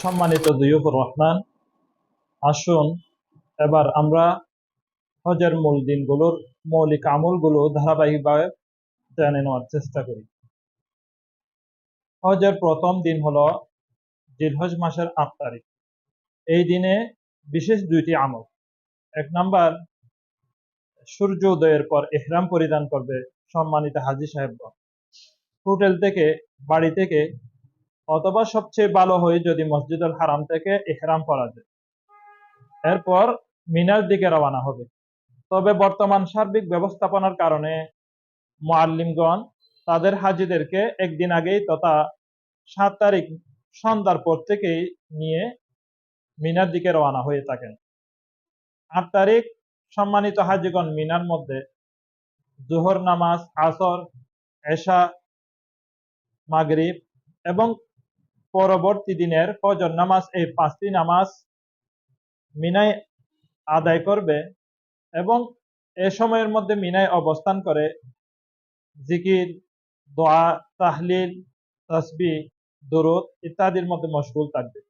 সম্মানিত দুইয়ুকুর রহমান, আসুন এবার আমরা হজের মূল দিনগুলোর মৌলিক আমলগুলো ধারাবাহিকভাবে জেনে নেওয়ার চেষ্টা করি। হজের প্রথম দিন হলো জিলহজ মাসের আট তারিখ। এই দিনে বিশেষ দুইটি আমল। এক নাম্বার, সূর্য উদয়ের পর ইহরাম পরিধান করবে সম্মানিত হাজি সাহেবগণ। হোটেল থেকে, বাড়ি থেকে অথবা সবচেয়ে ভালো হয় যদি মসজিদুল হারাম থেকে ইহরাম পরা যায়। এরপর মিনার দিকে রওনা হবে। তবে বর্তমান সার্বিক ব্যবস্থাপনার কারণে মোয়াল্লিমগণ তাদের হাজিদেরকে একদিন আগেই তথা সাত তারিখ সন্ধ্যার পর থেকেই নিয়ে মিনার দিকে রওনা হয়ে থাকেন। আট তারিখ সম্মানিত হাজিগণ মিনার মধ্যে জোহর নামাজ, আসর, এশা, মাগরিব এবং পরবর্তী দিনের ফজর নামাজ, এই পাঁচটি নামাজ মিনায় আদায় করবে এবং এ সময়ের মধ্যে মিনায় অবস্থান করে জিকির, দোয়া, তাহলিল তসবি দরুদ ইত্যাদির মধ্যে মশগুল থাকবে।